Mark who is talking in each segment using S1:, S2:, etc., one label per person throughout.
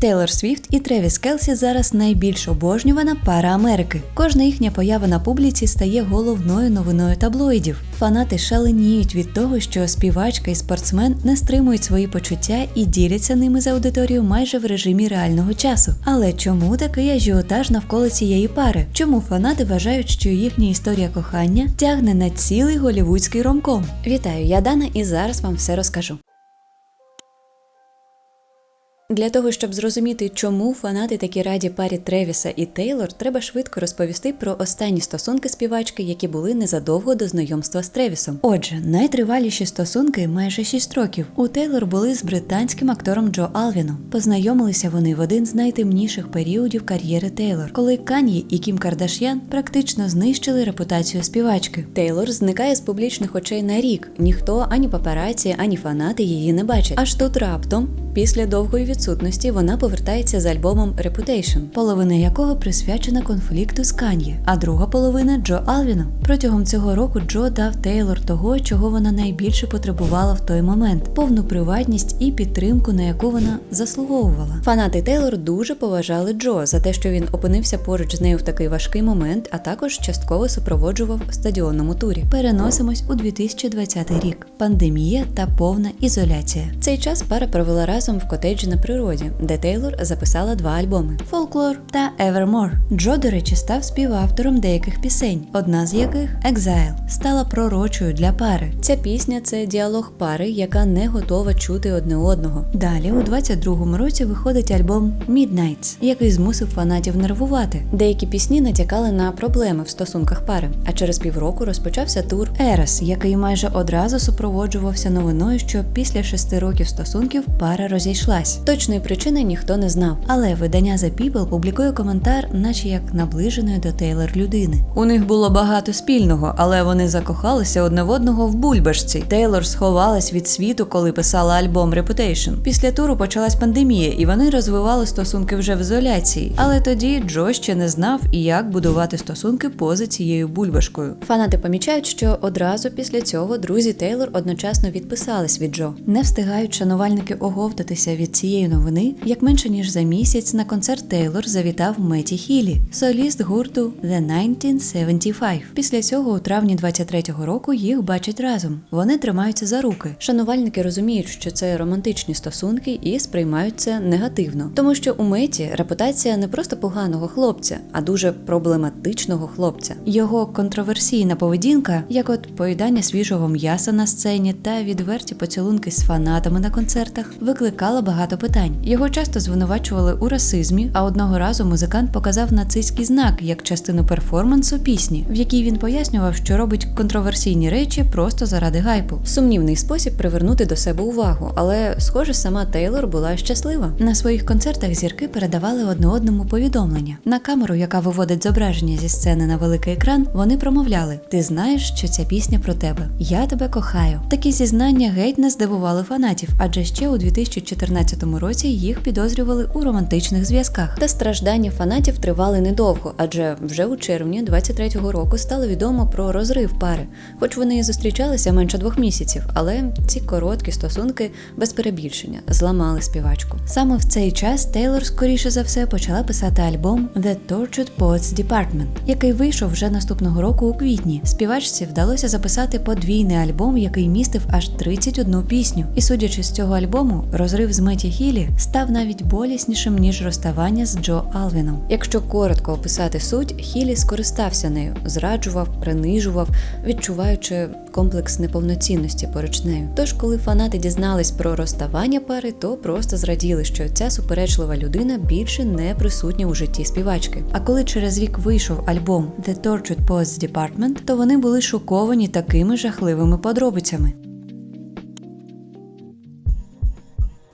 S1: Тейлор Свіфт і Тревіс Келсі зараз найбільш обожнювана пара Америки. Кожна їхня поява на публіці стає головною новиною таблоїдів. Фанати шаленіють від того, що співачка і спортсмен не стримують свої почуття і діляться ними з аудиторією майже в режимі реального часу. Але чому такий ажіотаж навколо цієї пари? Чому фанати вважають, що їхня історія кохання тягне на цілий голівудський ромком? Вітаю, я Дана, і зараз вам все розкажу. Для того, щоб зрозуміти, чому фанати такі раді парі Тревіса і Тейлор, треба швидко розповісти про останні стосунки співачки, які були незадовго до знайомства з Тревісом. Отже, найтриваліші стосунки майже 6 років. У Тейлор були з британським актором Джо Алвіном. Познайомилися вони в один з найтемніших періодів кар'єри Тейлор, коли Кан'ї і Кім Кардаш'ян практично знищили репутацію співачки. Тейлор зникає з публічних очей на рік. Ніхто ані папараці, ані фанати її не бачать. Аж тут раптом. Після довгої відсутності вона повертається з альбомом Reputation, половина якого присвячена конфлікту з Кан'є, а друга половина Джо Алвіном. Протягом цього року Джо дав Тейлор того, чого вона найбільше потребувала в той момент: повну приватність і підтримку, на яку вона заслуговувала. Фанати Тейлор дуже поважали Джо за те, що він опинився поруч з нею в такий важкий момент, а також частково супроводжував в стадіонному турі. Переносимось у 2020 рік. Пандемія та повна ізоляція. Цей час пара провела разом в котеджі на природі, де Тейлор записала два альбоми Folklore та Evermore. Джо, до речі, став співавтором деяких пісень, одна з яких Exile, стала пророчою для пари. Ця пісня це діалог пари, яка не готова чути одне одного. Далі, у 22-му році, виходить альбом Midnights, який змусив фанатів нервувати. Деякі пісні натякали на проблеми в стосунках пари. А через півроку розпочався тур Ерес, який майже одразу супроводжувався новиною, що після шести років стосунків пара розійшлась. Точної причини ніхто не знав, але видання The People публікує коментар, наче як наближеної до Тейлор людини. У них було багато спільного, але вони закохалися одне в одного в бульбашці. Тейлор сховалась від світу, коли писала альбом Reputation. Після туру почалась пандемія, і вони розвивали стосунки вже в ізоляції. Але тоді Джо ще не знав, як будувати стосунки поза цією бульбашкою. Фанати помічають, що одразу після цього друзі Тейлор одночасно відписались від Джо. Не встигають шанувальники оговтатися від цієї новини, як менше ніж за місяць на концерт Тейлор завітав Меті Хілі, соліст гурту The 1975. Після цього, у травні 23-го року, їх бачать разом. Вони тримаються за руки. Шанувальники розуміють, що це романтичні стосунки і сприймають це негативно, тому що у Меті репутація не просто поганого хлопця, а дуже проблематичного хлопця. Його контроверсійна поведінка, як от поїдання свіжого м'яса на сцені та відверті поцілунки з фанатами на концертах, викликала багато питань. Його часто звинувачували у расизмі, а одного разу музикант показав нацистський знак як частину перформансу пісні, в якій він пояснював, що робить контроверсійні речі просто заради гайпу. Сумнівний спосіб привернути до себе увагу, але схоже, сама Тейлор була щаслива. На своїх концертах зірки передавали одне одному повідомлення. На камеру, яка виводить зображення зі сцени на великий екран, вони промовляли: Ти знаєш, що ця пісня про тебе? Я тебе кохаю. Такі зізнання геть не здивували фанатів, адже ще у 2014 році їх підозрювали у романтичних зв'язках. Та страждання фанатів тривали недовго, адже вже у червні 23-го року стало відомо про розрив пари, хоч вони і зустрічалися менше двох місяців, але ці короткі стосунки без перебільшення зламали співачку. Саме в цей час Тейлор, скоріше за все, почала писати альбом The Tortured Poets Department, який вийшов вже наступного року у квітні. Співачці вдалося записати подвійний альбом, який містив аж 31 пісню. І судячи з цього альбому, розрив з Меті Хілі став навіть боліснішим ніж розставання з Джо Алвіном. Якщо коротко описати суть, Хілі скористався нею, зраджував, принижував, відчуваючи комплекс неповноцінності поруч нею. Тож, коли фанати дізнались про розставання пари, то просто зраділи, що ця суперечлива людина більше не присутня у житті співачки. А коли через рік вийшов альбом The Tortured Poets Department, то вони були шоковані такими жахливими подробицями.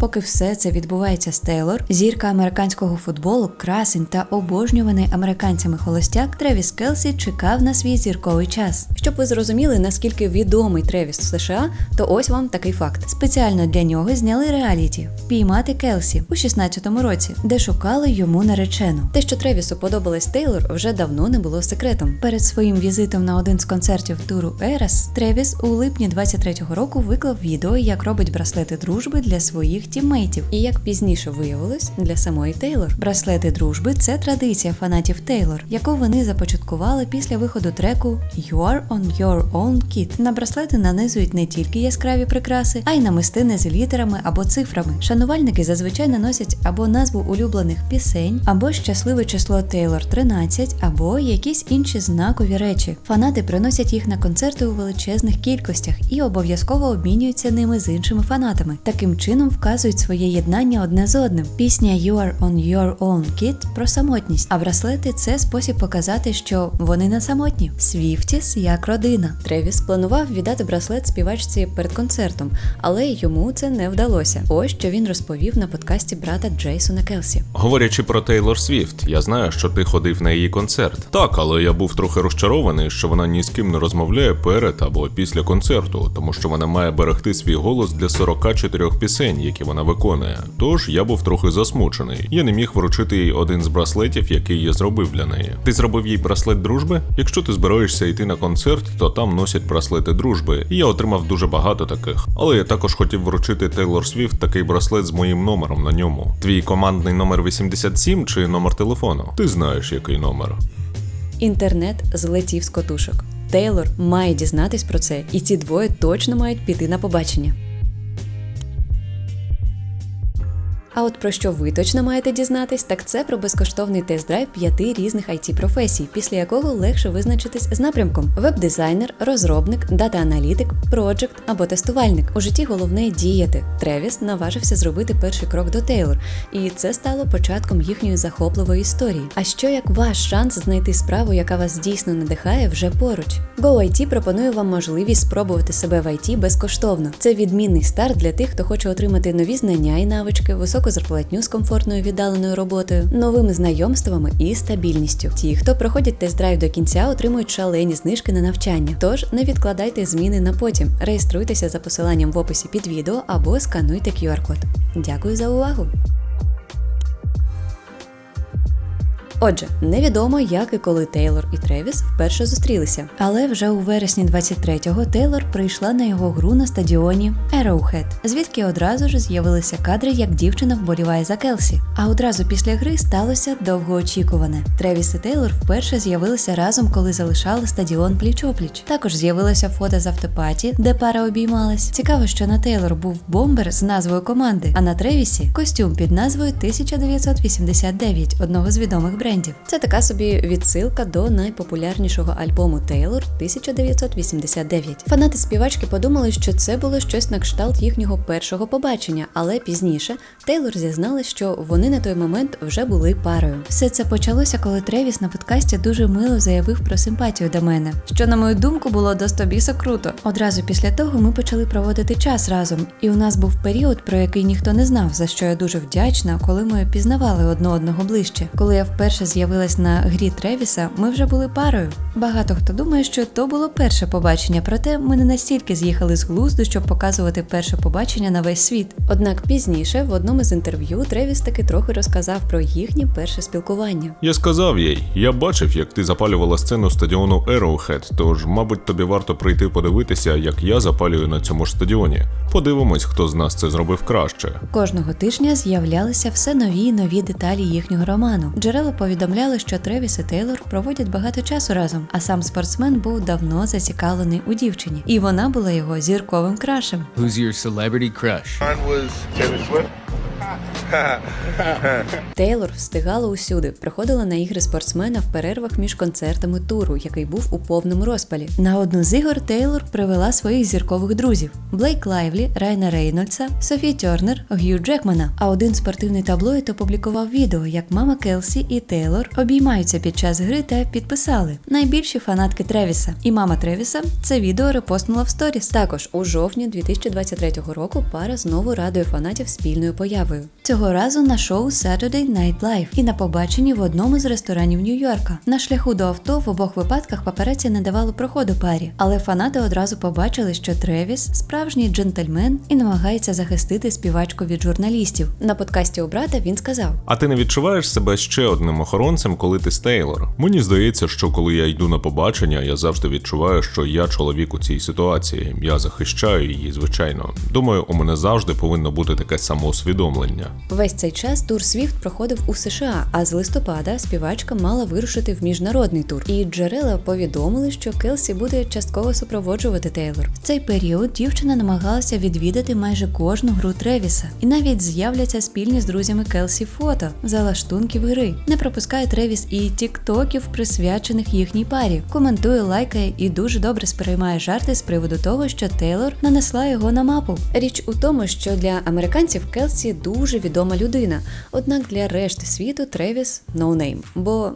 S1: Поки все це відбувається з Тейлор, зірка американського футболу, красень та обожнюваний американцями холостяк Тревіс Келсі чекав на свій зірковий час. Щоб ви зрозуміли, наскільки відомий Тревіс в США, то ось вам такий факт: спеціально для нього зняли реаліті впіймати Келсі у 16-му році, де шукали йому наречену. Те, що Тревісу подобалась Тейлор, вже давно не було секретом. Перед своїм візитом на один з концертів туру Ерес Тревіс у липні 23-го року виклав відео, як робить браслети дружби для своїх тіммейтів, і як пізніше виявилось, для самої Тейлор. Браслети дружби це традиція фанатів Тейлор, яку вони започаткували після виходу треку You Are On Your Own Kid. На браслети нанизують не тільки яскраві прикраси, а й намистини з літерами або цифрами. Шанувальники зазвичай наносять або назву улюблених пісень, або щасливе число Тейлор 13, або якісь інші знакові речі. Фанати приносять їх на концерти у величезних кількостях і обов'язково обмінюються ними з іншими фанатами. Таким чином вказують своє єднання одне з одним. Пісня You Are On Your Own Kid про самотність, а браслети це спосіб показати, що вони не самотні. Свіфтіс як родина. Тревіс планував віддати браслет співачці перед концертом, але йому це не вдалося. Ось що він розповів на подкасті брата Джейсона Келсі.
S2: Говорячи про Тейлор Свіфт, я знаю, що ти ходив на її концерт. Так, але я був трохи розчарований, що вона ні з ким не розмовляє перед або після концерту, тому що вона має берегти свій голос для 44 пісень, які вона виконує. Тож я був трохи засмучений. Я не міг вручити їй один з браслетів, який я зробив для неї. Ти зробив їй браслет дружби? Якщо ти збираєшся йти на концерт, то там носять браслети дружби. І я отримав дуже багато таких. Але я також хотів вручити Тейлор Свіфт такий браслет з моїм номером на ньому. Твій командний номер 87 чи номер телефону? Ти знаєш, який номер.
S1: Інтернет злетів з котушок. Тейлор має дізнатись про це, і ці двоє точно мають піти на побачення. А от про що ви точно маєте дізнатись, так це про безкоштовний тест-драйв п'яти різних it професій, після якого легше визначитись з напрямком: веб-дизайнер, розробник, дата-аналітик, проджект або тестувальник. У житті головне діяти. Тревіс наважився зробити перший крок до Тейлор, і це стало початком їхньої захопливої історії. А що як ваш шанс знайти справу, яка вас дійсно надихає, вже поруч? GoIT пропонує вам можливість спробувати себе в IT безкоштовно. Це відмінний старт для тих, хто хоче отримати нові знання і навички, високу зарплатню з комфортною віддаленою роботою, новими знайомствами і стабільністю. Ті, хто проходять тест-драйв до кінця, отримують шалені знижки на навчання. Тож не відкладайте зміни на потім. Реєструйтеся за посиланням в описі під відео або скануйте QR-код. Дякую за увагу! Отже, невідомо, як і коли Тейлор і Тревіс вперше зустрілися. Але вже у вересні 23-го Тейлор прийшла на його гру на стадіоні Arrowhead, звідки одразу ж з'явилися кадри, як дівчина вболіває за Келсі. А одразу після гри сталося довгоочікуване. Тревіс і Тейлор вперше з'явилися разом, коли залишали стадіон пліч-опліч. Також з'явилося фото з автопаті, де пара обіймалась. Цікаво, що на Тейлор був бомбер з назвою команди, а на Тревісі костюм під назвою 1989, одного з відомих брендів. Це така собі відсилка до найпопулярнішого альбому Тейлор 1989. Фанати співачки подумали, що це було щось на кшталт їхнього першого побачення, але пізніше Тейлор зізналась, що вони на той момент вже були парою. Все це почалося, коли Тревіс на подкасті дуже мило заявив про симпатію до мене, що, на мою думку, було достобісо круто. Одразу після того ми почали проводити час разом, і у нас був період, про який ніхто не знав, за що я дуже вдячна, коли ми пізнавали одне одного ближче. Коли я вперше з'явилась на грі Тревіса, ми вже були парою. Багато хто думає, що то було перше побачення, проте ми не настільки з'їхали з глузду, щоб показувати перше побачення на весь світ. Однак пізніше, в одному з інтерв'ю, Тревіс таки трохи розказав про їхнє перше спілкування.
S2: Я сказав їй, я бачив, як ти запалювала сцену стадіону Arrowhead, тож, мабуть, тобі варто прийти подивитися, як я запалюю на цьому ж стадіоні. Подивимось, хто з нас це зробив краще.
S1: Кожного тижня з'являлися все нові й нові деталі їхнього роману. Джерела повідомляли, що Тревіс і Тейлор проводять багато часу разом, а сам спортсмен був давно зацікавлений у дівчині, і вона була його зірковим крашем.
S3: Who's your celebrity crush?
S4: Mine was Taylor Swift.
S1: Тейлор встигала усюди, приходила на ігри спортсмена в перервах між концертами туру, який був у повному розпалі. На одну з ігор Тейлор привела своїх зіркових друзів: Блейк Лайвлі, Райна Рейнольдса, Софі Тернер, Г'ю Джекмана. А один спортивний таблоїд опублікував відео, як мама Келсі і Тейлор обіймаються під час гри та підписали найбільші фанатки Тревіса. І мама Тревіса це відео репостнула в сторіс. Також у жовтні 2023 року пара знову радує фанатів спільною появою. Цього разу на шоу Saturday Night Live і на побаченні в одному з ресторанів Нью-Йорка. На шляху до авто в обох випадках папереці не давали проходу парі, але фанати одразу побачили, що Тревіс справжній джентльмен і намагається захистити співачку від журналістів. На подкасті у брата він сказав:
S2: А ти не відчуваєш себе ще одним охоронцем, коли ти з Тейлор? Мені здається, що коли я йду на побачення, я завжди відчуваю, що я чоловік у цій ситуації. Я захищаю її, звичайно. Думаю, у мене завжди повинно бути таке самоусвідомлення.
S1: Весь цей час тур Свіфт проходив у США, а з листопада співачка мала вирушити в міжнародний тур. І джерела повідомили, що Келсі буде частково супроводжувати Тейлор. В цей період дівчина намагалася відвідати майже кожну гру Тревіса, і навіть з'являться спільні з друзями Келсі фото залаштунків гри. Не пропускає Тревіс і тіктоків, присвячених їхній парі. Коментує, лайкає і дуже добре сприймає жарти з приводу того, що Тейлор нанесла його на мапу. Річ у тому, що для американців Келсі дуже відома людина. Однак для решти світу Тревіс ноунейм. Бо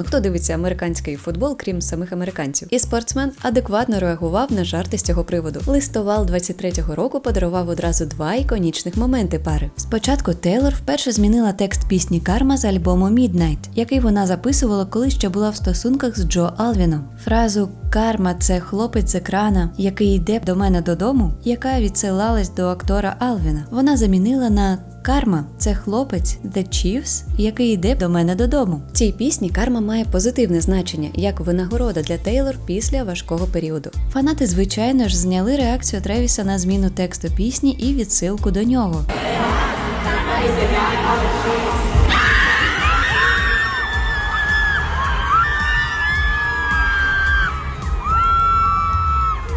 S1: Ну хто дивиться американський футбол, крім самих американців? І спортсмен адекватно реагував на жарти з цього приводу. Листовал 23-го року подарував одразу два іконічних моменти пари. Спочатку Тейлор вперше змінила текст пісні Карма з альбому Midnight, який вона записувала, коли ще була в стосунках з Джо Алвіном. Фразу Карма це хлопець з екрана, який йде до мене додому, яка відсилалась до актора Алвіна. Вона замінила на Карма це хлопець The Chiefs, який йде до мене додому. В цій пісні карма має позитивне значення як винагорода для Тейлор після важкого періоду. Фанати, звичайно ж, зняли реакцію Тревіса на зміну тексту пісні і відсилку до нього.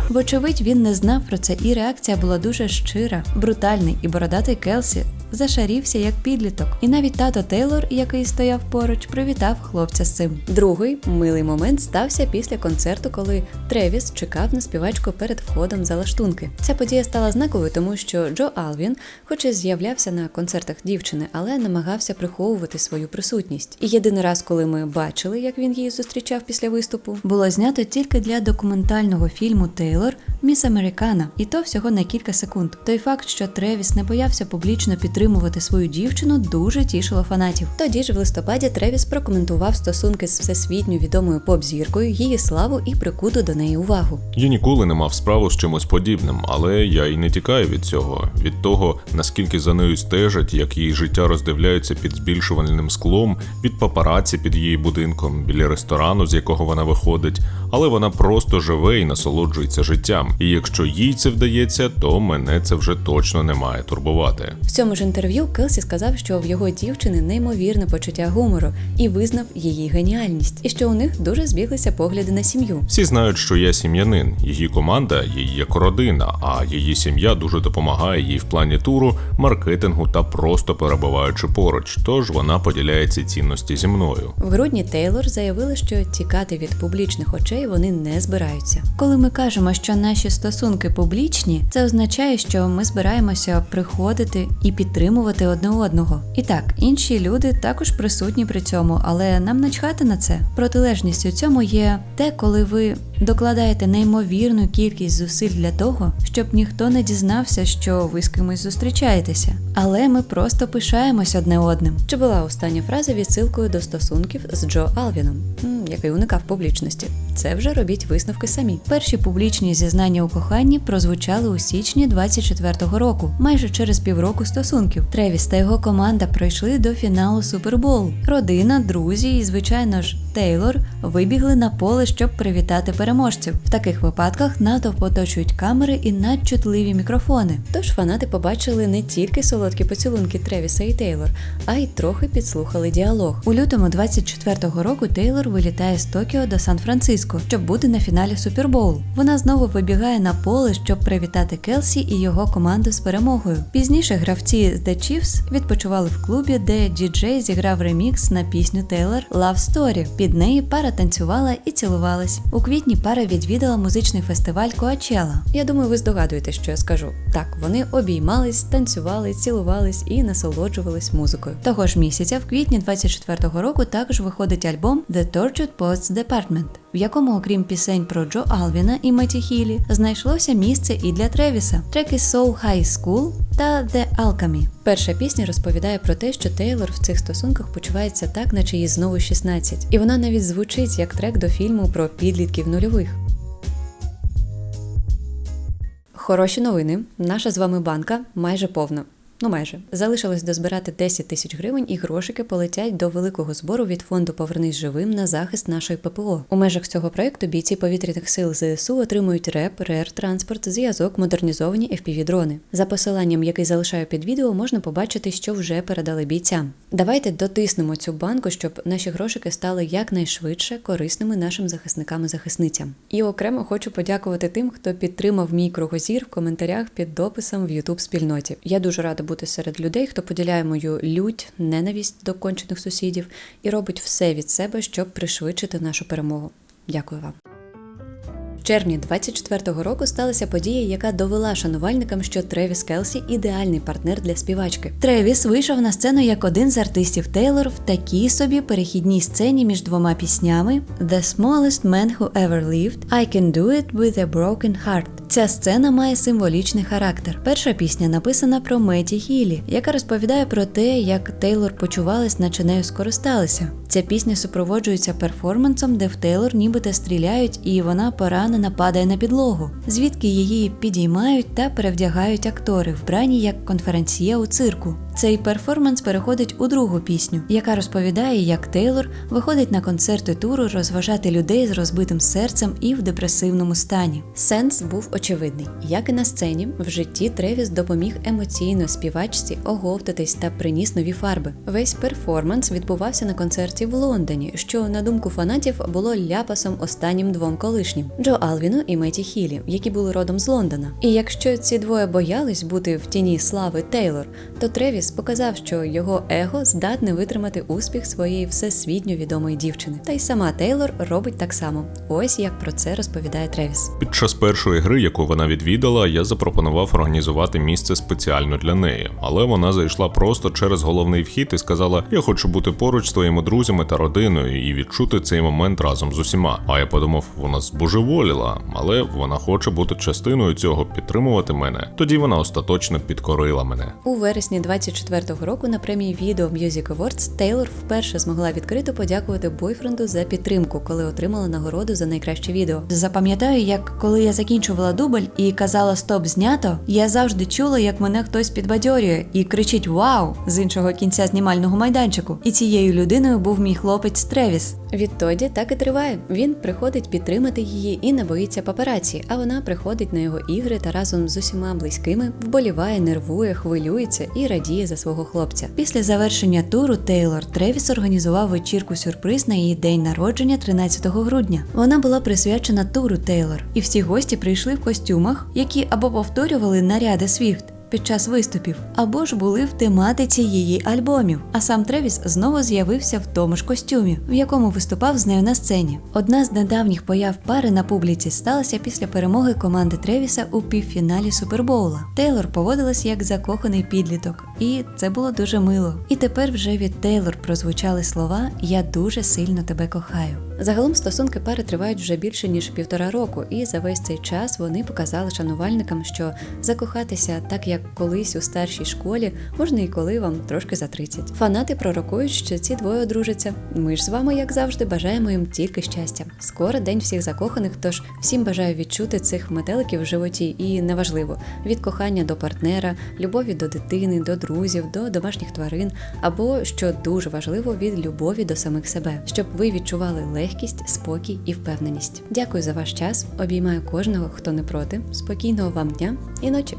S1: Вочевидь, він не знав про це, і реакція була дуже щира, брутальний і бородатий Келсі зашарівся як підліток. І навіть тато Тейлор, який стояв поруч, привітав хлопця з цим. Другий милий момент стався після концерту, коли Тревіс чекав на співачку перед входом за лаштунки. Ця подія стала знаковою, тому що Джо Алвін, хоч і з'являвся на концертах дівчини, але намагався приховувати свою присутність. І єдиний раз, коли ми бачили, як він її зустрічав після виступу, було знято тільки для документального фільму Тейлор Міс Американа, і то всього на кілька секунд. Той факт, що Тревіс не боявся публічно підтримувати свою дівчину, дуже тішило фанатів. Тоді ж в листопаді Тревіс прокоментував стосунки з всесвітньо відомою поп-зіркою, її славу і прикуту до неї увагу.
S2: Я ніколи не мав справу з чимось подібним, але я й не тікаю від цього, від того, наскільки за нею стежать, як її життя роздивляються під збільшувальним склом, від папараці під її будинком, біля ресторану, з якого вона виходить, але вона просто живе і насолоджується життям. І якщо їй це вдається, то мене це вже точно не має турбувати.
S1: В цьому ж інтерв'ю Келсі сказав, що в його дівчини неймовірне почуття гумору і визнав її геніальність, і що у них дуже збіглися погляди на сім'ю.
S2: Всі знають, що я сім'янин, її команда їй як родина, а її сім'я дуже допомагає їй в плані туру, маркетингу та просто перебуваючи поруч. Тож вона поділяє ці цінності зі мною.
S1: В грудні Тейлор заявила, що тікати від публічних очей вони не збираються. Коли ми кажемо, що наші стосунки публічні, це означає, що ми збираємося приходити і підтримувати одне одного. І так, інші люди також присутні при цьому, але нам начхати на це. Протилежністю цьому є те, коли ви докладаєте неймовірну кількість зусиль для того, щоб ніхто не дізнався, що ви з кимось зустрічаєтеся. Але ми просто пишаємось одне одним. Чи була остання фраза відсилкою до стосунків з Джо Алвіном, який уникав публічності? Це вже робіть висновки самі. Перші публічні зізнання у коханні прозвучали у січні 24-го року, майже через півроку стосунків. Тревіс та його команда пройшли до фіналу Супербол. Родина, друзі і, звичайно ж, Тейлор вибігли на поле, щоб привітати переможців. В таких випадках натовп оточують камери і надчутливі мікрофони. Тож фанати побачили не тільки солодкі поцілунки Тревіса і Тейлор, а й трохи підслухали діалог. У лютому 24-го року Тейлор вилітає з Токіо до Сан-Франциско, щоб бути на фіналі Супербоул. Вона знову вибігає на поле, щоб привітати Келсі і його команду з перемогою. Пізніше гравці з The Chiefs відпочивали в клубі, де діджей зіграв ремікс на пісню Тейлор Love Story. Під неї пара танцювала і цілувалась. У квітні пара відвідала музичний фестиваль Коачела. Я думаю, ви здогадуєтесь, що я скажу. Так, вони обіймались, танцювали, цілувались і насолоджувались музикою. Того ж місяця, в квітні 24-го року, також виходить альбом The Tortured Poets Department.
S5: В якому, окрім пісень про Джо Алвіна і Меті Хілі, знайшлося місце і для Тревіса. Треки Soul High School та The Alchemy. Перша пісня розповідає про те, що Тейлор в цих стосунках почувається так, наче їй знову 16. І вона навіть звучить як трек до фільму про підлітків нульових. Хороші новини. Наша з вами банка майже повна. Ну, майже залишилось дозбирати 10 тисяч гривень, і грошики полетять до великого збору від фонду Повернись живим на захист нашої ППО. У межах цього проекту бійці повітряних сил ЗСУ отримують РЕП, РЕР, транспорт, зв'язок, модернізовані fpv дрони. За посиланням, який залишаю під відео, можна побачити, що вже передали бійцям. Давайте дотиснемо цю банку, щоб наші грошики стали якнайшвидше корисними нашим захисникам і захисницям. І окремо хочу подякувати тим, хто підтримав мій кругозір в коментарях під дописом в youtube спільноті. Я дуже рада бути серед людей, хто поділяє мою лють, ненависть до кончених сусідів і робить все від себе, щоб пришвидшити нашу перемогу. Дякую вам. В червні 24-го року сталася подія, яка довела шанувальникам, що Тревіс Келсі ідеальний партнер для співачки. Тревіс вийшов на сцену як один з артистів Тейлор в такій собі перехідній сцені між двома піснями The Smallest Man Who Ever Lived, I Can Do It With a Broken Heart. Ця сцена має символічний характер. Перша пісня написана про Меті Гілі, яка розповідає про те, як Тейлор почувалась, наче нею скористалися. Ця пісня супроводжується перформансом, де в Тейлор нібито стріляють, і вона поранена падає на підлогу, звідки її підіймають та перевдягають актори, вбрані як конференція у цирку. Цей перформанс переходить у другу пісню, яка розповідає, як Тейлор виходить на концерти туру розважати людей з розбитим серцем і в депресивному стані. Сенс був очевидний. Як і на сцені, в житті Тревіс допоміг емоційно співачці оговтатись та приніс нові фарби. Весь перформанс відбувався на концерті в Лондоні, що, на думку фанатів, було ляпасом останнім двом колишнім Джо Алвіну і Меті Хілі, які були родом з Лондона. І якщо ці двоє боялись бути в тіні слави Тейлор, то Тревіс показав, що його его здатне витримати успіх своєї всесвітньо відомої дівчини. Та й сама Тейлор робить так само. Ось як про це розповідає Тревіс.
S2: Під час першої гри, яку вона відвідала, я запропонував організувати місце спеціально для неї, але вона зайшла просто через головний вхід і сказала: Я хочу бути поруч з твоїми друзями та родиною і відчути цей момент разом з усіма. А я подумав, вона збожеволіла, але вона хоче бути частиною цього, підтримувати мене. Тоді вона остаточно підкорила мене.
S5: У вересні 24-го року на премії Video Music Awards Тейлор вперше змогла відкрито подякувати бойфренду за підтримку, коли отримала нагороду за найкраще відео. Запам'ятаю, як коли я закінчувала дубль і казала стоп знято, я завжди чула, як мене хтось підбадьорює і кричить Вау! з іншого кінця знімального майданчику. І цією людиною був мій хлопець Тревіс. Відтоді так і триває. Він приходить підтримати її і не боїться папараці, а вона приходить на його ігри та разом з усіма близькими вболіває, нервує, хвилюється і радіє за свого хлопця. Після завершення туру Тейлор Тревіс організував вечірку сюрприз на її день народження 13 грудня. Вона була присвячена туру Тейлор, і всі гості прийшли в костюмах, які або повторювали наряди Свіфт. Під час виступів або ж були в тематиці її альбомів. А сам Тревіс знову з'явився в тому ж костюмі, в якому виступав з нею на сцені. Одна з недавніх появ пари на публіці сталася після перемоги команди Тревіса у півфіналі Супербоула. Тейлор поводилась як закоханий підліток, і це було дуже мило. І тепер вже від Тейлор прозвучали слова Я дуже сильно тебе кохаю. Загалом стосунки пари тривають вже більше ніж півтора року, і за весь цей час вони показали шанувальникам, що закохатися так як колись у старшій школі можна і коли вам трошки за 30. Фанати пророкують, що ці двоє одружаться. Ми ж з вами, як завжди, бажаємо їм тільки щастя. Скоро день всіх закоханих, тож всім бажаю відчути цих метеликів в животі, і неважливо від кохання до партнера, любові до дитини, до друзів, до домашніх тварин, або що дуже важливо від любові до самих себе, щоб ви відчували легкість, спокій і впевненість. Дякую за ваш час. Обіймаю кожного, хто не проти. Спокійного вам дня і ночі.